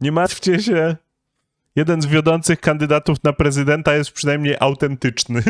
Nie martwcie się. Jeden z wiodących kandydatów na prezydenta jest przynajmniej autentyczny.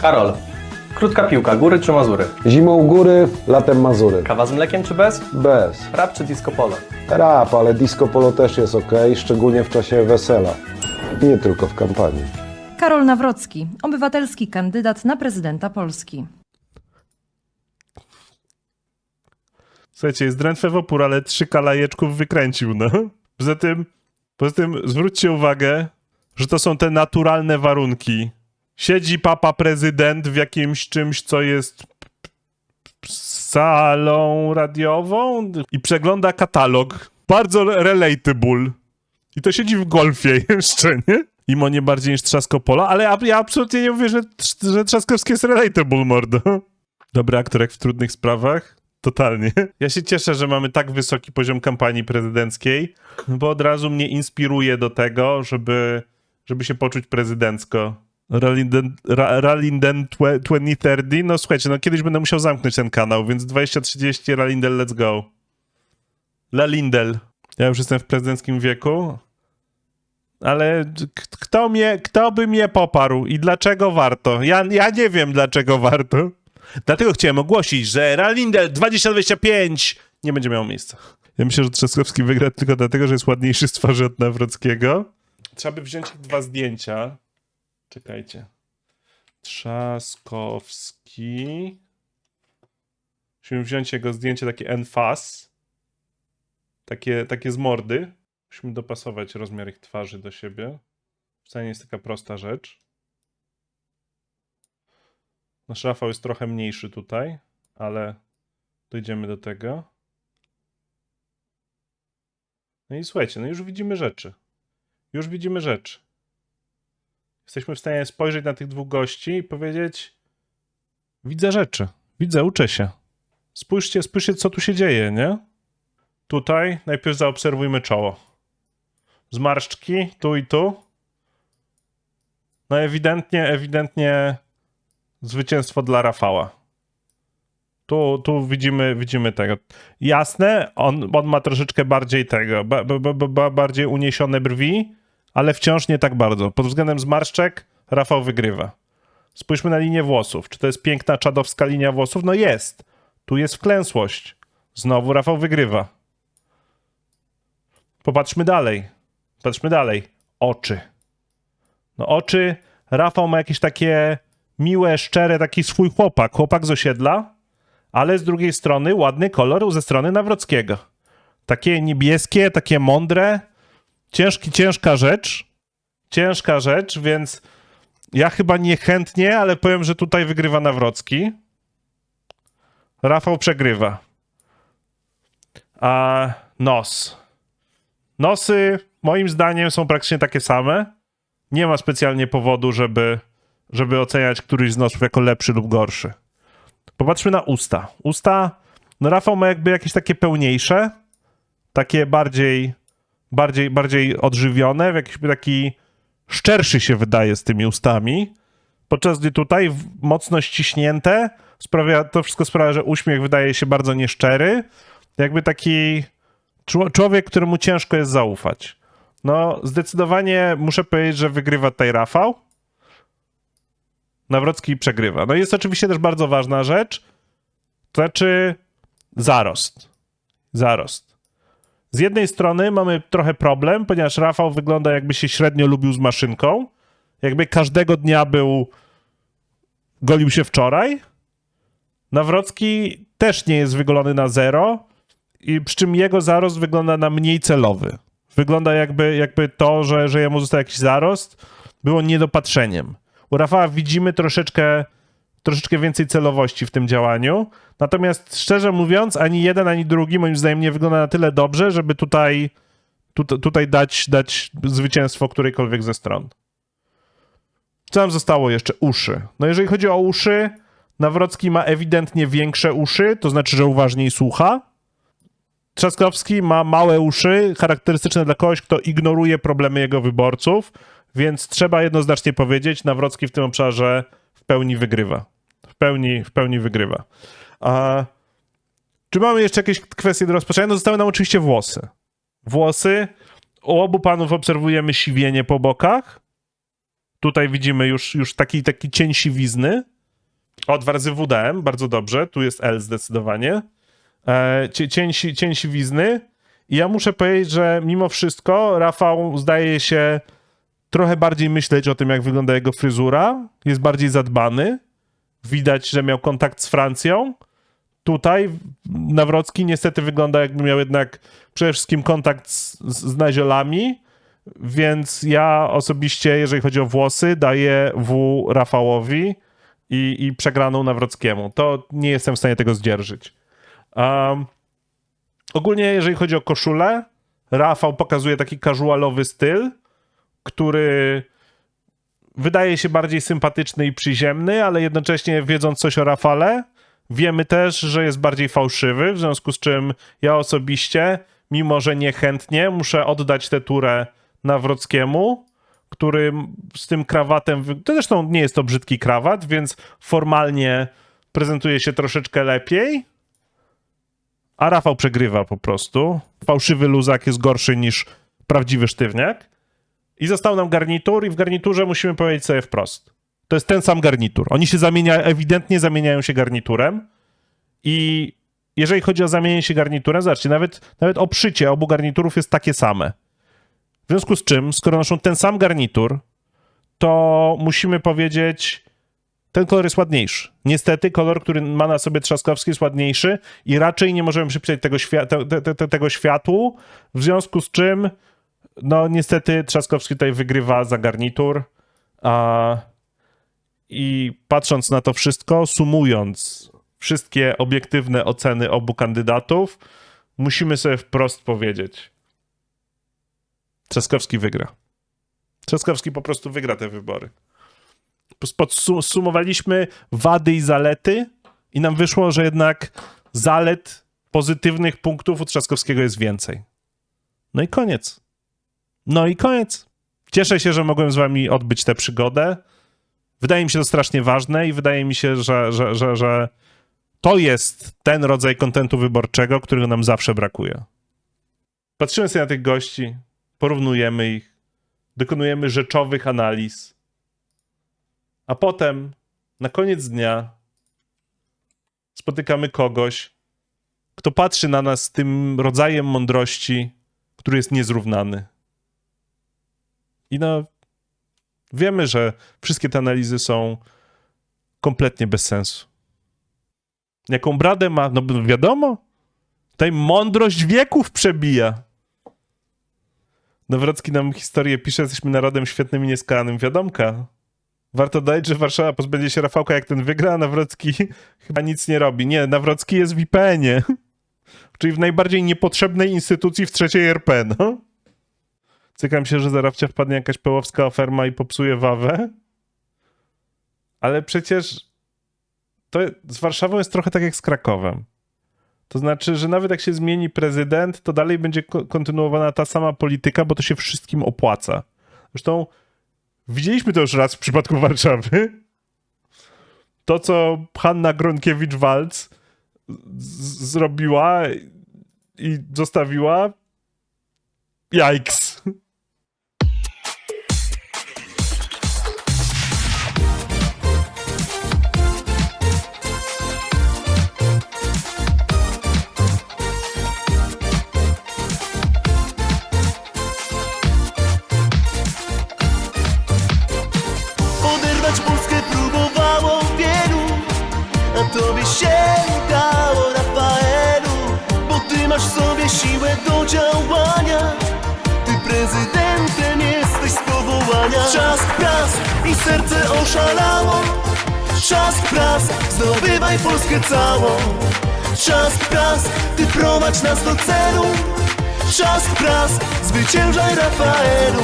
Karol, krótka piłka, góry czy Mazury? Zimą góry, latem Mazury. Kawa z mlekiem czy bez? Bez. Rap czy disco polo? Rap, ale disco polo też jest ok, szczególnie w czasie wesela. Nie tylko w kampanii. Karol Nawrocki, obywatelski kandydat na prezydenta Polski. Słuchajcie, jest drętwe w opór, ale trzy kalajeczków wykręcił, no. Poza tym, poza tym zwróćcie uwagę, że to są te naturalne warunki. Siedzi papa prezydent w jakimś czymś, co jest salą radiową i przegląda katalog. Bardzo relatable. I to siedzi w golfie jeszcze, nie? Imo nie bardziej niż Trzaskopola, ale ja, absolutnie nie mówię, że, że Trzaskowski jest relatable, mordo. Dobry aktor jak w trudnych sprawach. Totalnie. Ja się cieszę, że mamy tak wysoki poziom kampanii prezydenckiej, bo od razu mnie inspiruje do tego, żeby, żeby się poczuć prezydencko. Ralinden, Ra- Ralinden twe- 2030, no słuchajcie, no kiedyś będę musiał zamknąć ten kanał, więc 2030 Ralindel, let's go. Lalindel. Ja już jestem w prezydenckim wieku, ale kto, mnie, kto by mnie poparł i dlaczego warto? Ja, ja nie wiem, dlaczego warto. Dlatego chciałem ogłosić, że Ralindel 2025 nie będzie miał miejsca. Ja myślę, że Trzaskowski wygra tylko dlatego, że jest ładniejszy z twarzy od Nawrockiego. Trzeba by wziąć dwa zdjęcia. Czekajcie. Trzaskowski. Musimy wziąć jego zdjęcie takie enfas. Takie, takie z mordy. Musimy dopasować rozmiar ich twarzy do siebie. Wcale nie jest taka prosta rzecz. Nasz Rafał jest trochę mniejszy tutaj, ale dojdziemy do tego. No i słuchajcie, no już widzimy rzeczy. Już widzimy rzeczy. Jesteśmy w stanie spojrzeć na tych dwóch gości i powiedzieć: Widzę rzeczy, widzę, uczę się. Spójrzcie, spójrzcie, co tu się dzieje, nie? Tutaj najpierw zaobserwujmy czoło. Zmarszczki tu i tu. No ewidentnie, ewidentnie zwycięstwo dla Rafała. Tu, tu widzimy, widzimy tego. Jasne, on, on ma troszeczkę bardziej tego, ba, ba, ba, ba, bardziej uniesione brwi, ale wciąż nie tak bardzo. Pod względem zmarszczek Rafał wygrywa. Spójrzmy na linię włosów. Czy to jest piękna, czadowska linia włosów? No jest. Tu jest wklęsłość. Znowu Rafał wygrywa. Popatrzmy dalej. Patrzmy dalej. Oczy. No oczy, Rafał ma jakieś takie miłe, szczere, taki swój chłopak, chłopak z osiedla, ale z drugiej strony ładny kolor ze strony Nawrockiego. Takie niebieskie, takie mądre, ciężki, ciężka rzecz, ciężka rzecz, więc ja chyba niechętnie, ale powiem, że tutaj wygrywa Nawrocki. Rafał przegrywa. A nos. Nosy, moim zdaniem, są praktycznie takie same. Nie ma specjalnie powodu, żeby, żeby oceniać któryś z nosów jako lepszy lub gorszy. Popatrzmy na usta. Usta, no Rafał ma jakby jakieś takie pełniejsze, takie bardziej, bardziej, bardziej odżywione, w jakiś taki szczerszy się wydaje z tymi ustami, podczas gdy tutaj mocno ściśnięte sprawia, to wszystko sprawia, że uśmiech wydaje się bardzo nieszczery, jakby taki czło- człowiek, któremu ciężko jest zaufać. No, zdecydowanie muszę powiedzieć, że wygrywa tutaj Rafał. Nawrocki przegrywa. No jest oczywiście też bardzo ważna rzecz, to znaczy zarost. Zarost. Z jednej strony mamy trochę problem, ponieważ Rafał wygląda jakby się średnio lubił z maszynką. Jakby każdego dnia był golił się wczoraj. Nawrocki też nie jest wygolony na zero, i przy czym jego zarost wygląda na mniej celowy. Wygląda jakby, jakby to, że, że jemu został jakiś zarost, było niedopatrzeniem. U Rafała widzimy troszeczkę, troszeczkę więcej celowości w tym działaniu. Natomiast szczerze mówiąc, ani jeden, ani drugi moim zdaniem nie wygląda na tyle dobrze, żeby tutaj, tu, tutaj dać, dać zwycięstwo którejkolwiek ze stron. Co nam zostało jeszcze? Uszy. No jeżeli chodzi o uszy, Nawrocki ma ewidentnie większe uszy, to znaczy, że uważniej słucha. Trzaskowski ma małe uszy, charakterystyczne dla kogoś, kto ignoruje problemy jego wyborców, więc trzeba jednoznacznie powiedzieć, Nawrocki w tym obszarze w pełni wygrywa. Pełni, w pełni wygrywa. A czy mamy jeszcze jakieś kwestie do rozpoczęcia? No zostały nam oczywiście włosy. Włosy. U obu panów obserwujemy siwienie po bokach. Tutaj widzimy już, już taki, taki cień siwizny. O, dwa razy WDM, bardzo dobrze. Tu jest L zdecydowanie. E, cie- cień, cień siwizny. I ja muszę powiedzieć, że mimo wszystko Rafał zdaje się trochę bardziej myśleć o tym, jak wygląda jego fryzura. Jest bardziej zadbany. Widać, że miał kontakt z Francją. Tutaj Nawrocki niestety wygląda, jakby miał jednak przede wszystkim kontakt z, z, naziolami. Więc ja osobiście, jeżeli chodzi o włosy, daję W Rafałowi i, i przegraną Nawrockiemu. To nie jestem w stanie tego zdzierżyć. Um, ogólnie, jeżeli chodzi o koszulę, Rafał pokazuje taki casualowy styl, który wydaje się bardziej sympatyczny i przyziemny, ale jednocześnie wiedząc coś o Rafale, wiemy też, że jest bardziej fałszywy, w związku z czym ja osobiście, mimo że niechętnie, muszę oddać tę turę Nawrockiemu, który z tym krawatem, to zresztą nie jest to brzydki krawat, więc formalnie prezentuje się troszeczkę lepiej, a Rafał przegrywa po prostu. Fałszywy luzak jest gorszy niż prawdziwy sztywniak. I został nam garnitur i w garniturze musimy powiedzieć sobie wprost. To jest ten sam garnitur. Oni się zamieniają, ewidentnie zamieniają się garniturem i jeżeli chodzi o zamienienie się garniturem, zobaczcie, nawet, nawet obszycie obu garniturów jest takie same. W związku z czym, skoro noszą ten sam garnitur, to musimy powiedzieć, ten kolor jest ładniejszy. Niestety kolor, który ma na sobie Trzaskowski jest ładniejszy i raczej nie możemy przypisać tego, świa- te, te, te, tego światłu, w związku z czym no niestety Trzaskowski tutaj wygrywa za garnitur. A, I patrząc na to wszystko, sumując wszystkie obiektywne oceny obu kandydatów, musimy sobie wprost powiedzieć: Trzaskowski wygra. Trzaskowski po prostu wygra te wybory. Podsumowaliśmy wady i zalety, i nam wyszło, że jednak zalet pozytywnych punktów u Trzaskowskiego jest więcej. No i koniec. No i koniec. Cieszę się, że mogłem z wami odbyć tę przygodę. Wydaje mi się to strasznie ważne i wydaje mi się, że, że, że, że to jest ten rodzaj kontentu wyborczego, którego nam zawsze brakuje. Patrzymy sobie na tych gości, porównujemy ich, dokonujemy rzeczowych analiz, a potem na koniec dnia spotykamy kogoś, kto patrzy na nas z tym rodzajem mądrości, który jest niezrównany. I no, wiemy, że wszystkie te analizy są kompletnie bez sensu. Jaką bradę ma? No wiadomo. Tutaj mądrość wieków przebija. Nawrocki nam historię pisze, jesteśmy narodem świetnym i nieskalanym. Wiadomka. Warto dodać, że Warszawa pozbędzie się Rafałka, jak ten wygra, a Nawrocki chyba nic nie robi. Nie, Nawrocki jest w IPN-ie. Czyli w najbardziej niepotrzebnej instytucji w trzeciej RP, no. Cykam się, że zaraz wpadnie jakaś pełowska oferma i popsuje wawę. Ale przecież to z Warszawą jest trochę tak jak z Krakowem. To znaczy, że nawet jak się zmieni prezydent, to dalej będzie ko- kontynuowana ta sama polityka, bo to się wszystkim opłaca. Zresztą widzieliśmy to już raz w przypadku Warszawy. To, co Hanna Gronkiewicz-Waltz z- zrobiła i zostawiła. Jajks. Trzask, prask, zdobywaj Polskę całą. Trzask, prask, ty prowadź nas do celu. Trzask, prask, zwyciężaj Rafaelu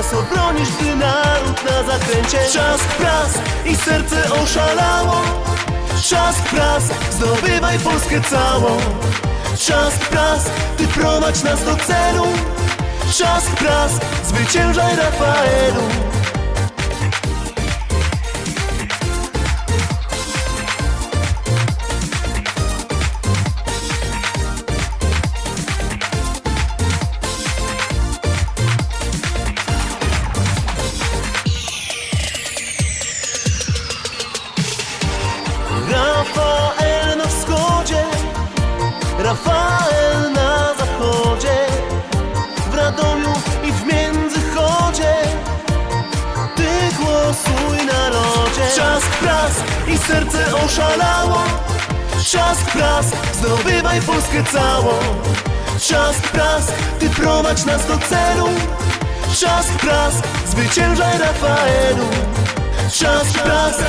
nas obronisz, gdy naród na zakręcie Czas prask i serce oszalało. Czas prask, zdobywaj Polskę całą. Czas prask, ty prowadź nas do celu. Czas prask, zwyciężaj Rafaelu zdobywaj Polskę całą. Czas prask, ty prowadź nas do celu. Czas prask, zwyciężaj Rafaelu. Czas prask.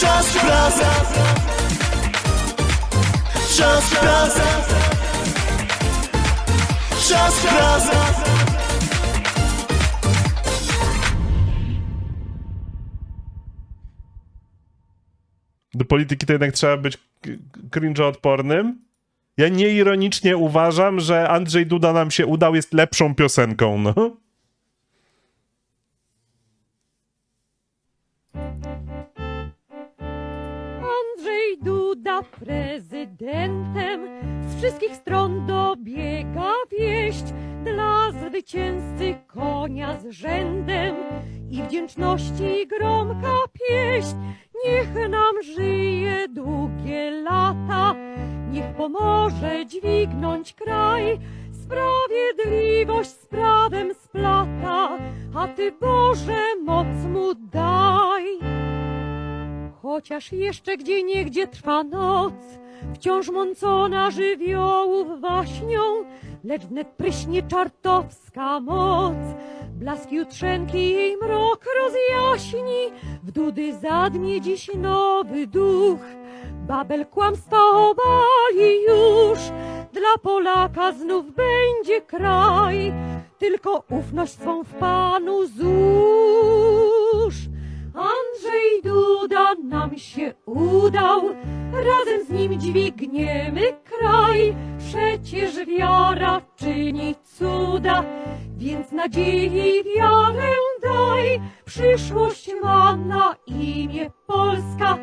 Czas prask Czas prask Czas prask Do polityki to jednak trzeba być cringe'oodpornym. Ja nieironicznie uważam, że Andrzej Duda nam się udał, jest lepszą piosenką, no. Duda prezydentem z wszystkich stron dobiega wieść dla zwycięzcy konia z rzędem i wdzięczności gromka pieśń. Niech nam żyje długie lata, niech pomoże dźwignąć kraj. Sprawiedliwość z prawem splata, a Ty Boże moc mu daj. Chociaż jeszcze gdzie niegdzie trwa noc, wciąż mącona żywiołów waśnią, lecz wnet pryśnie czartowska moc. Blask jutrzenki jej mrok rozjaśni, w dudy zadnie dziś nowy duch. Babel kłamstwa obali już, dla Polaka znów będzie kraj, tylko ufność swą w Panu. Andrzej Duda nam się udał, razem z nim dźwigniemy kraj. Przecież wiara czyni cuda, więc nadziei wiarę daj. Przyszłość ma na imię Polska,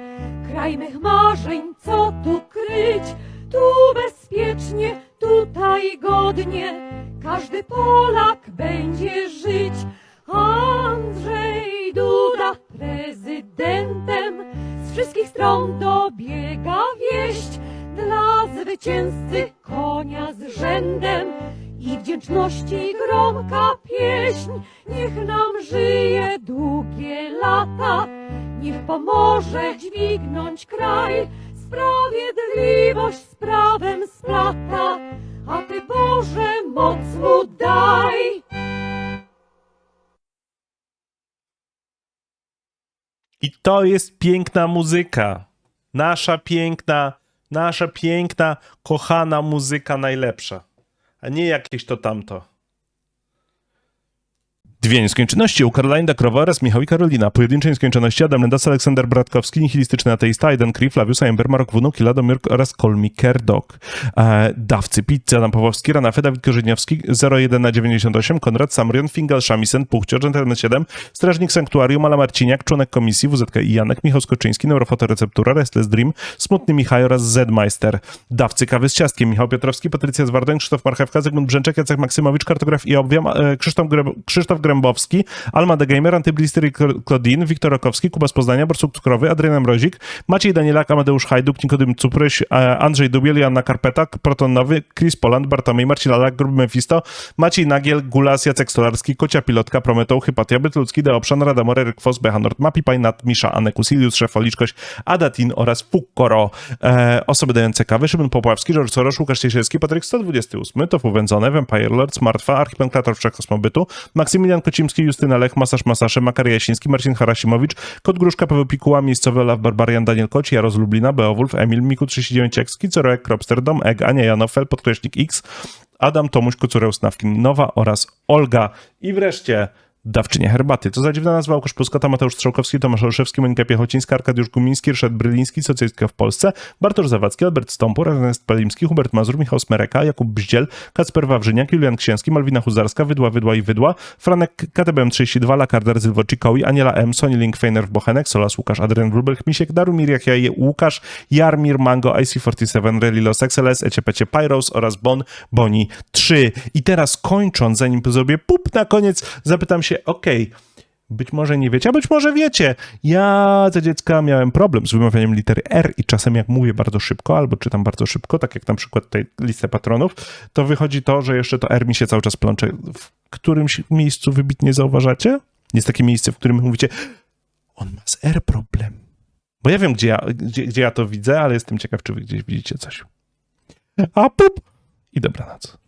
kraj mych marzeń, co tu kryć? Tu bezpiecznie, tutaj godnie, każdy Polak będzie I to jest piękna muzyka. Nasza piękna, nasza piękna, kochana muzyka najlepsza. A nie jakieś to tamto. Dwie nieskończoności u Caroline Dakrowa oraz Michał i Karolina. Pojedyncze nieskończoności Adam Lendas, Aleksander Bratkowski, nihilistyczny ateista, Aiden Kree, Flavius Aember, Marok Wnuk, Ladomir oraz Kolmi Kerdok. E, dawcy Pizzy, Adam Pawłowski, Rana Fe, Dawid Korzyniowski, 01 na 98, Konrad Samrion, Fingal, Shamisen, Puchcio, Gentleman 7, Strażnik Sanktuarium, Ala Marciniak, członek komisji WZK i Janek, Michał Skoczyński, Neurofotoreceptura, Restless Dream, Smutny Michał oraz Zedmeister. Dawcy kawy z ciastkiem, Michał Piotrowski, Patrycja Zwardoń, Krzysztof Marchewka, Zygmunt Brzęczek, Jacek Maksymowicz, Kartograf i Obwiam, e, Krzysztof, Krzysztof Alma de Gamer, Antyblistery Claudine, Wiktor Rokowski, Kuba z Poznania, Borsuk Cukrowy, Adrian Mrozik, Maciej Danielak, Amadeusz Hajduk, Nikodym Cupryś, e, Andrzej Dubiel, Joanna Karpeta, Proton Nowy, Chris Poland, Bartomiej, Marcin Lalak, Gruby Mephisto, Maciej Nagiel, Gulas, Jacek Stolarski, Kocia Pilotka, Prometą, Hypatia, Bytlucki, Deopszan, Radamor, Eryk Fos, Bechanort, Mapi, Pajnat, Misza, Anekus, Ilius, Szefoliczkoś, Adatin oraz Fukkoro. E, osoby dające kawę, Szymon Popławski, George Soros, Łukasz Ciesielski, Patryk 128, Tofu Wędzone, Vampire Lord, Smartfa, Archipenklator Wszechkosmobytu, Maksymilian Kocimski, Justyna Lech, Masaż Masasze, Makar Jasiński, Marcin Harasimowicz, Kot Gruszka, Paweł Pikuła, miejscowy Olaf Barbarian, Daniel Koci, Jaroz Lublina, Beowulf, Emil, Miku 39, Ekski, Coroek, Kropster, Dom, Eg, Ania Janofel, Podkreśnik X, Adam Tomuś, Kucureł, Snawkin, Nowa oraz Olga. I wreszcie dawczynie herbaty. Co za dziwna nazwa, Łukasz Puskota, Mateusz Strzałkowski, Tomasz Olszewski, Monika Piechocińska, Arkadiusz Gumiński, Ryszard Bryliński, Socjalistka w Polsce, Bartosz Zawadzki, Albert Stąpur, Ernest Pelimski, Hubert Mazur, Michał Smereka, Jakub Bździel, Kacper Wawrzyniak, Julian Księski, Malwina Huzarska, Wydła, Wydła i Wydła, Franek KTBM 32, Lakarder Zylwocikowi, Aniela M, Sony Linkfeiner w Bochenek, Solas Łukasz, Adrian Wrubel, Misiek, Darumir Jachjaje, Łukasz, Jarmir, Mango, IC47, Relilos, XLS, Eciepecie, Pyros oraz Bon, Boni 3. I teraz kończąc, zanim zrobię pup na koniec, zapytam się, okej, być może nie wiecie, a być może wiecie. Ja za dziecka miałem problem z wymawianiem litery R i czasem jak mówię bardzo szybko albo czytam bardzo szybko, tak jak na przykład tej listę patronów, to wychodzi to, że jeszcze to R mi się cały czas plącze. W którymś miejscu wybitnie zauważacie? Jest takie miejsce, w którym mówicie, on ma z R problem. Bo ja wiem, gdzie ja, gdzie, gdzie ja to widzę, ale jestem ciekaw, czy wy gdzieś widzicie coś. A pup! I dobranoc.